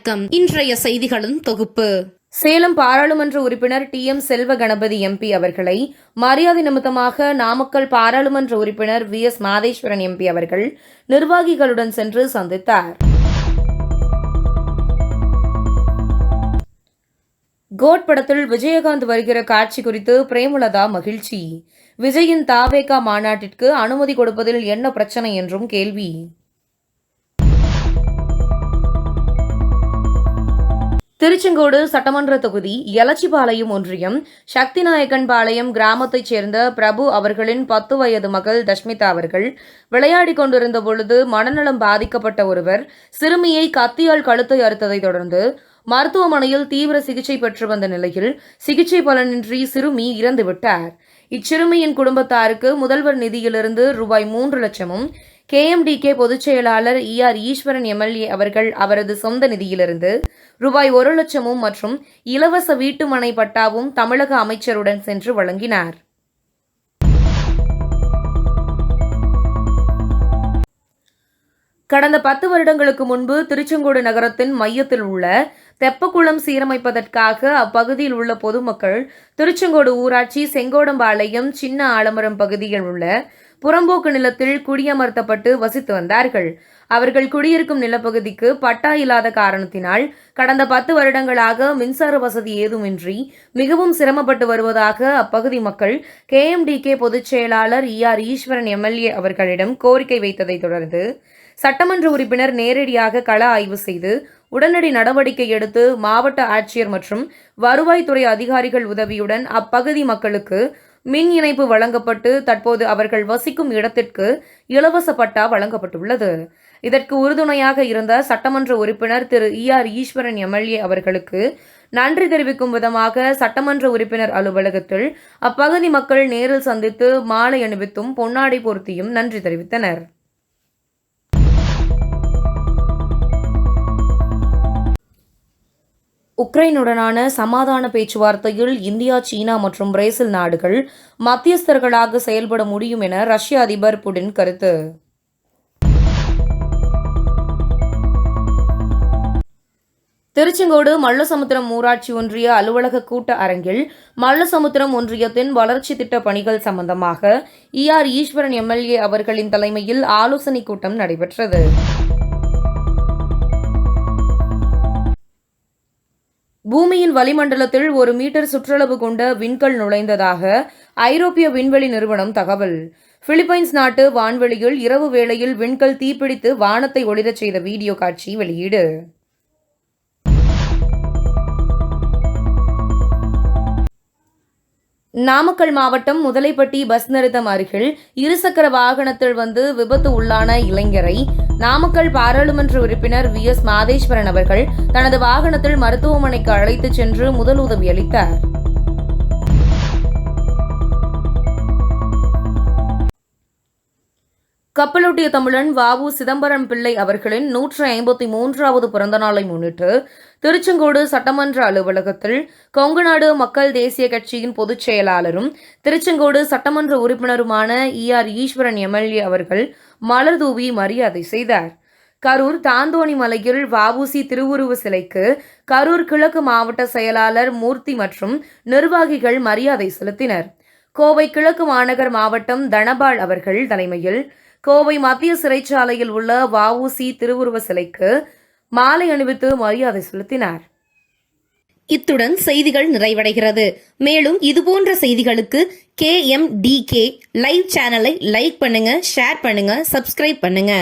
வணக்கம். இன்றைய செய்திகளின் தொகுப்பு. சேலம் பாராளுமன்ற உறுப்பினர் D M Selva Ganapathi MP அவர்களை மரியாதை நிமித்தமாக நாமக்கல் பாராளுமன்ற உறுப்பினர் வி எஸ் மாதேஸ்வரன் எம்பி அவர்கள் நிர்வாகிகளுடன் சென்று சந்தித்தார். கோட் படத்தில் விஜயகாந்த் வருகிற காட்சி குறித்து பிரேமலதா மகிழ்ச்சி. விஜயின் தாவேகா மாநாட்டிற்கு அனுமதி கொடுப்பதில் என்ன பிரச்சனை என்றும் கேள்வி. திருச்செங்கோடு சட்டமன்ற தொகுதி எலச்சிபாளையம் ஒன்றியம் சக்திநாயக்கன் பாளையம் கிராமத்தைச் சேர்ந்த பிரபு அவர்களின் பத்து வயது மகள் தஷ்மிதா அவர்கள் விளையாடிக் கொண்டிருந்த பொழுது மனநலம் பாதிக்கப்பட்ட ஒருவர் சிறுமியை கத்தியால் கழுத்தை அறுத்ததைத் தொடர்ந்து மருத்துவமனையில் தீவிர சிகிச்சை பெற்று வந்த நிலையில் சிகிச்சை பலனின்றி சிறுமி இறந்துவிட்டார். இச்சிறுமியின் குடும்பத்தாருக்கு முதல்வர் நிதியிலிருந்து ரூபாய் மூன்று லட்சமும் கேஎம்டிகே பொதுச் செயலாளர் இ ஆர் ஈஸ்வரன் எம்எல்ஏ அவர்கள் அவரது சொந்த நிதியிலிருந்து ரூபாய் ஒரு லட்சமும் மற்றும் இலவச வீட்டுமனை பட்டாவும் தமிழக அமைச்சருடன் சென்று வழங்கினார். கடந்த பத்து வருடங்களுக்கு முன்பு திருச்செங்கோடு நகரத்தின் மையத்தில் உள்ள தெப்பக்குளம் சீரமைப்பதற்காக அப்பகுதியில் உள்ள பொதுமக்கள் திருச்செங்கோடு ஊராட்சி செங்கோடம்பாளையம் சின்ன ஆலமரம் பகுதியில் உள்ள புறம்போக்கு நிலத்தில் குடியமர்த்தப்பட்டு வசித்து வந்தார்கள். அவர்கள் குடியிருக்கும் நிலப்பகுதிக்கு பட்டா இல்லாத காரணத்தினால் கடந்த பத்து வருடங்களாக மின்சார வசதி ஏதுமின்றி மிகவும் சிரமப்பட்டு வருவதாக அப்பகுதி மக்கள் கே எம்டி கே பொதுச் செயலாளர் இ ஆர் ஈஸ்வரன் எம்எல்ஏ அவர்களிடம் கோரிக்கை வைத்ததை தொடர்ந்து சட்டமன்ற உறுப்பினர் நேரடியாக கள ஆய்வு செய்து உடனடி நடவடிக்கை எடுத்து மாவட்ட ஆட்சியர் மற்றும் வருவாய்த்துறை அதிகாரிகள் உதவியுடன் அப்பகுதி மக்களுக்கு மின் இணைப்பு வழங்கப்பட்டு தற்போது அவர்கள் வசிக்கும் இடத்திற்கு இலவச பட்டா வழங்கப்பட்டுள்ளது. இதற்கு உறுதுணையாக இருந்த சட்டமன்ற உறுப்பினர் திரு இ ஆர் ஈஸ்வரன் எம்எல்ஏ அவர்களுக்கு நன்றி தெரிவிக்கும் விதமாக சட்டமன்ற உறுப்பினர் அலுவலகத்தில் அப்பகுதி மக்கள் நேரில் சந்தித்து மாலை அணிவித்தும் பொன்னாடை பொருத்தியும் நன்றி தெரிவித்தனர். உக்ரைனுடனான சமாதான பேச்சுவார்த்தையில் இந்தியா சீனா மற்றும் பிரேசில் நாடுகள் மத்தியஸ்தர்களாக செயல்பட முடியும் என ரஷ்ய அதிபர் புடின் கருத்து. திருச்செங்கோடு மல்லசமுத்திரம் ஊராட்சி ஒன்றிய அலுவலக கூட்ட அரங்கில் மல்லசமுத்திரம் ஒன்றியத்தின் வளர்ச்சி திட்ட பணிகள் சம்பந்தமாக இ ஆர் ஈஸ்வரன் எம்எல்ஏ அவர்களின் தலைமையில் ஆலோசனைக் கூட்டம் நடைபெற்றது. பூமியின் வளிமண்டலத்தில் ஒரு மீட்டர் சுற்றளவு கொண்ட விண்கல் நுழைந்ததாக ஐரோப்பிய விண்வெளி நிறுவனம் தகவல். பிலிப்பைன்ஸ் நாட்டு வான்வெளியில் இரவு வேளையில் விண்கல் தீப்பிடித்து வானத்தை ஒளிரச் செய்த வீடியோ காட்சி வெளியீடு. நாமக்கல் மாவட்டம் முதலைப்பட்டி பஸ் நிறுத்தம் அருகில் இருசக்கர வாகனத்தில் வந்து விபத்து உள்ளான இளைஞரை நாமக்கல் பாராளுமன்ற உறுப்பினர் வி. எஸ். மாதேஸ்வரன் அவர்கள் தனது வாகனத்தில் மருத்துவமனைக்கு அழைத்துச் சென்று முதலுதவி அளித்தார். கப்பலோட்டிய தமிழன் வாவு சிதம்பரம் பிள்ளை அவர்களின் நூற்று ஐம்பத்தி மூன்றாவது பிறந்தநாளை முன்னிட்டு திருச்செங்கோடு சட்டமன்ற அலுவலகத்தில் கொங்குநாடு மக்கள் தேசிய கட்சியின் பொதுச் செயலாளரும் திருச்செங்கோடு சட்டமன்ற உறுப்பினருமான இ ஆர் ஈஸ்வரன் எம்எல்ஏ அவர்கள் மலர் தூவி மரியாதை செய்தார். கரூர் தாந்தோணி மலையில் வாவுசி திருவுருவ சிலைக்கு கரூர் கிழக்கு மாவட்ட செயலாளர் மூர்த்தி மற்றும் நிர்வாகிகள் மரியாதை செலுத்தினர். கோவை கிழக்கு மாநகர் மாவட்டம் தனபால் அவர்கள் தலைமையில் கோவை மத்திய சிறைச்சாலையில் உள்ள வஉசி திருவுருவ சிலைக்கு மாலை அணிவித்து மரியாதை செலுத்தினார். இத்துடன் செய்திகள் நிறைவடைகிறது. மேலும் இதுபோன்ற செய்திகளுக்கு K M D K live சேனலை லைக் பண்ணுங்க ஷேர் பண்ணுங்க சப்ஸ்கிரைப் பண்ணுங்க.